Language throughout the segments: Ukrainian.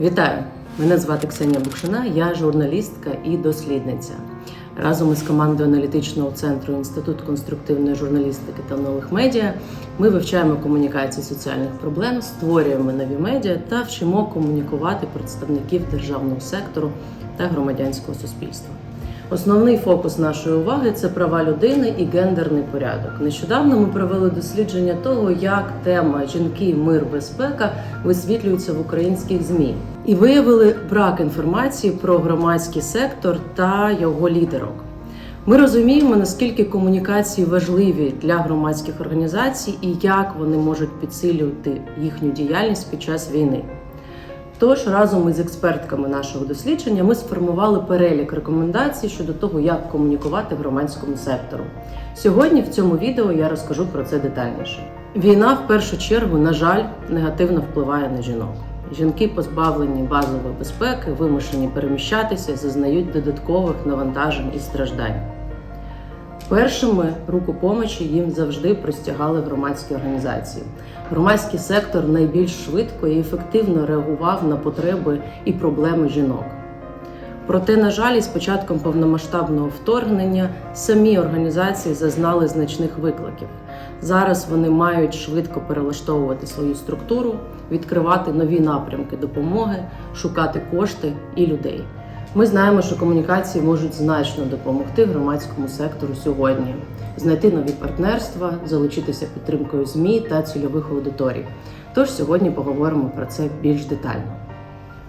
Вітаю! Мене звати Ксенія Букшина, я журналістка і дослідниця. Разом із командою аналітичного центру Інститут конструктивної журналістики та нових медіа ми вивчаємо комунікації соціальних проблем, створюємо нові медіа та вчимо комунікувати представників державного сектору та громадянського суспільства. Основний фокус нашої уваги це права людини і гендерний порядок. Нещодавно ми провели дослідження того, як тема жінки, мир, безпека висвітлюється в українських змі, і виявили брак інформації про громадський сектор та його лідерок. Ми розуміємо, наскільки комунікації важливі для громадських організацій і як вони можуть підсилювати їхню діяльність під час війни. Тож разом із експертками нашого дослідження ми сформували перелік рекомендацій щодо того, як комунікувати в громадському сектору. Сьогодні в цьому відео я розкажу про це детальніше. Війна в першу чергу, на жаль, негативно впливає на жінок. Жінки, позбавлені базової безпеки, вимушені переміщатися, зазнають додаткових навантажень і страждань. Першими руку помочі їм завжди простягали громадські організації. Громадський сектор найбільш швидко і ефективно реагував на потреби і проблеми жінок. Проте, на жаль, із початком повномасштабного вторгнення самі організації зазнали значних викликів. Зараз вони мають швидко перелаштовувати свою структуру, відкривати нові напрямки допомоги, шукати кошти і людей. Ми знаємо, що комунікації можуть значно допомогти громадському сектору сьогодні, знайти нові партнерства, залучитися підтримкою ЗМІ та цільових аудиторій. Тож сьогодні поговоримо про це більш детально.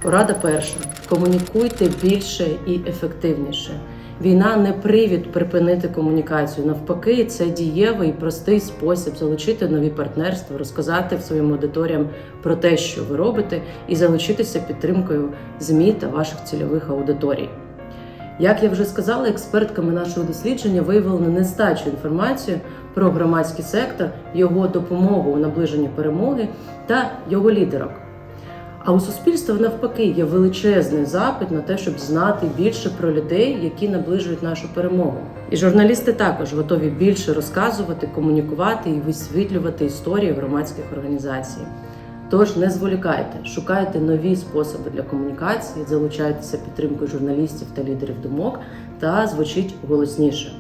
Порада перша: комунікуйте більше і ефективніше. Війна не привід припинити комунікацію. Навпаки, це дієвий простий спосіб залучити нові партнерства, розказати своїм аудиторіям про те, що ви робите, і залучитися підтримкою ЗМІ та ваших цільових аудиторій. Як я вже сказала, експертками нашого дослідження виявили нестачу інформації про громадський сектор, його допомогу у наближенні перемоги та його лідерок. А у суспільства навпаки є величезний запит на те, щоб знати більше про людей, які наближують нашу перемогу. І журналісти також готові більше розказувати, комунікувати і висвітлювати історії громадських організацій. Тож не зволікайте, шукайте нові способи для комунікації, залучайтеся підтримкою журналістів та лідерів думок та звучіть голосніше.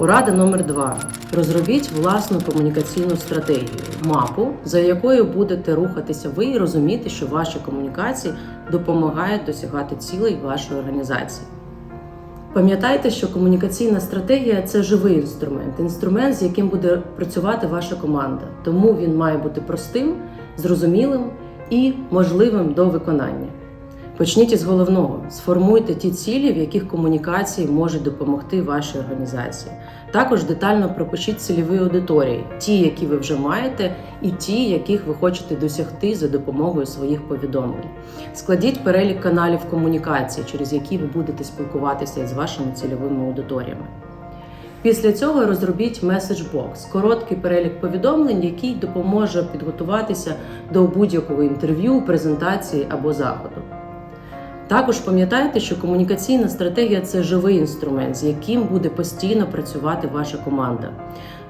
Порада номер два: розробіть власну комунікаційну стратегію, мапу, за якою будете рухатися ви і розуміти, що ваші комунікації допомагають досягати цілей вашої організації. Пам'ятайте, що комунікаційна стратегія це живий інструмент, інструмент, з яким буде працювати ваша команда. Тому він має бути простим, зрозумілим і можливим до виконання. Почніть із головного: сформуйте ті цілі, в яких комунікації можуть допомогти вашій організації. Також детально пропишіть цільові аудиторії, ті, які ви вже маєте, і ті, яких ви хочете досягти за допомогою своїх повідомлень. Складіть перелік каналів комунікації, через які ви будете спілкуватися із вашими цільовими аудиторіями. Після цього розробіть меседж-бокс – короткий перелік повідомлень, який допоможе підготуватися до будь-якого інтерв'ю, презентації або заходу. Також пам'ятайте, що комунікаційна стратегія це живий інструмент, з яким буде постійно працювати ваша команда.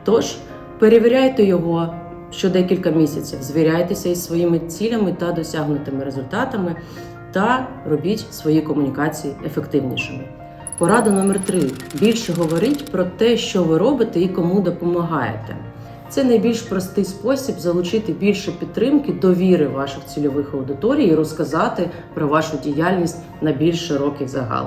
Тож перевіряйте його щодекілька місяців, звіряйтеся із своїми цілями та досягнутими результатами, та робіть свої комунікації ефективнішими. Порада номер три: більше говоріть про те, що ви робите і кому допомагаєте. Це найбільш простий спосіб залучити більше підтримки, довіри ваших цільових аудиторій і розказати про вашу діяльність на більш широкий загал.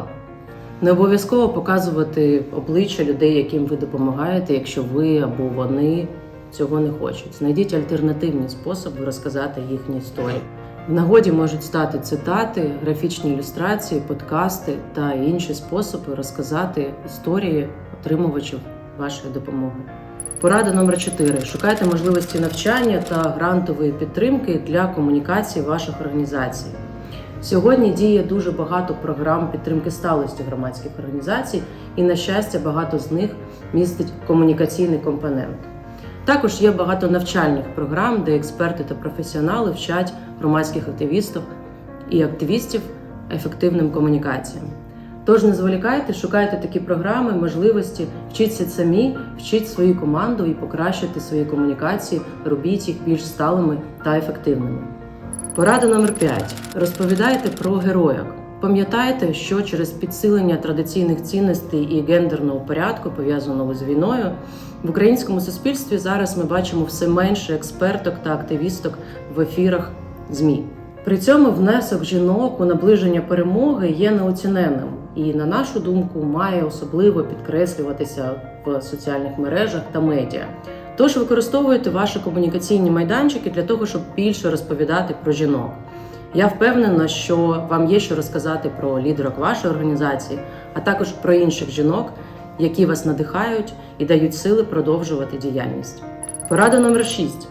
Не обов'язково показувати обличчя людей, яким ви допомагаєте, якщо ви або вони цього не хочуть. Знайдіть альтернативні способи розказати їхні історії. В нагоді можуть стати цитати, графічні ілюстрації, подкасти та інші способи розказати історії отримувачів вашої допомоги. Порада номер 4. Шукайте можливості навчання та грантової підтримки для комунікації ваших організацій. Сьогодні діє дуже багато програм підтримки сталості громадських організацій, і, на щастя, багато з них містить комунікаційний компонент. Також є багато навчальних програм, де експерти та професіонали вчать громадських активістів і активістів ефективним комунікаціям. Тож не зволікайте, шукайте такі програми, можливості, вчіться самі, вчіть свою команду і покращуйте свої комунікації, робіть їх більш сталими та ефективними. Порада номер 5. Розповідайте про героїк. Пам'ятайте, що через підсилення традиційних цінностей і гендерного порядку, пов'язаного з війною, в українському суспільстві зараз ми бачимо все менше експерток та активісток в ефірах ЗМІ. При цьому внесок жінок у наближення перемоги є неоціненним і, на нашу думку, має особливо підкреслюватися в соціальних мережах та медіа. Тож використовуйте ваші комунікаційні майданчики для того, щоб більше розповідати про жінок. Я впевнена, що вам є що розказати про лідерок вашої організації, а також про інших жінок, які вас надихають і дають сили продовжувати діяльність. Порада номер 6.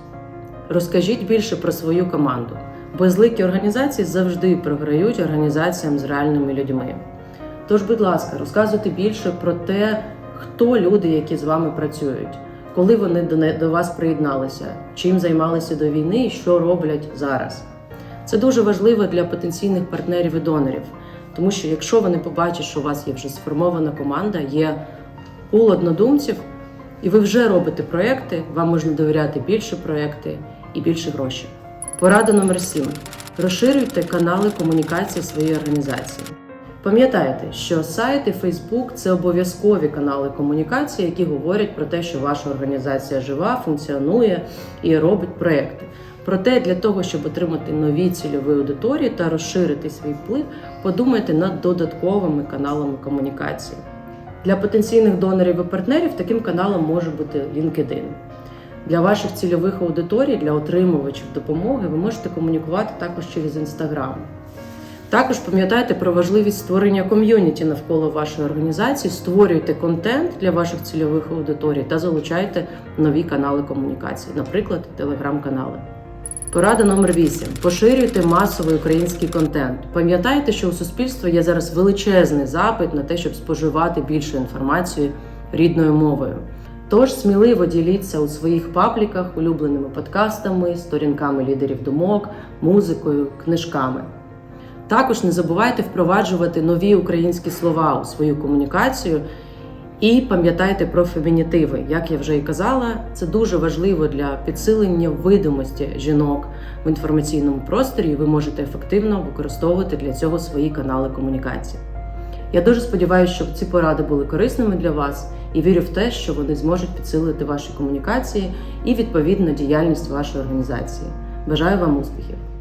Розкажіть більше про свою команду. Безликі організації завжди програють організаціям з реальними людьми. Тож, будь ласка, розказуйте більше про те, хто люди, які з вами працюють, коли вони до вас приєдналися, чим займалися до війни і що роблять зараз. Це дуже важливо для потенційних партнерів і донорів, тому що якщо вони побачать, що у вас є вже сформована команда, є пул однодумців, і ви вже робите проекти, вам можна довіряти більше проекти і більше грошей. Порада номер 7. Розширюйте канали комунікації своєї організації. Пам'ятайте, що сайт і Фейсбук це обов'язкові канали комунікації, які говорять про те, що ваша організація жива, функціонує і робить проекти. Проте для того, щоб отримати нові цільові аудиторії та розширити свій вплив, подумайте над додатковими каналами комунікації. Для потенційних донорів і партнерів таким каналом може бути LinkedIn. Для ваших цільових аудиторій, для отримувачів допомоги, ви можете комунікувати також через Instagram. Також пам'ятайте про важливість створення ком'юніті навколо вашої організації, створюйте контент для ваших цільових аудиторій та залучайте нові канали комунікації, наприклад, телеграм-канали. Порада номер 8. Поширюйте масовий український контент. Пам'ятайте, що у суспільства є зараз величезний запит на те, щоб споживати більше інформації рідною мовою. Тож сміливо діліться у своїх пабліках улюбленими подкастами, сторінками лідерів думок, музикою, книжками. Також не забувайте впроваджувати нові українські слова у свою комунікацію і пам'ятайте про фемінітиви. Як я вже і казала, це дуже важливо для підсилення видимості жінок в інформаційному просторі, і ви можете ефективно використовувати для цього свої канали комунікації. Я дуже сподіваюся, що ці поради були корисними для вас і вірю в те, що вони зможуть підсилити ваші комунікації і відповідно діяльність вашої організації. Бажаю вам успіхів!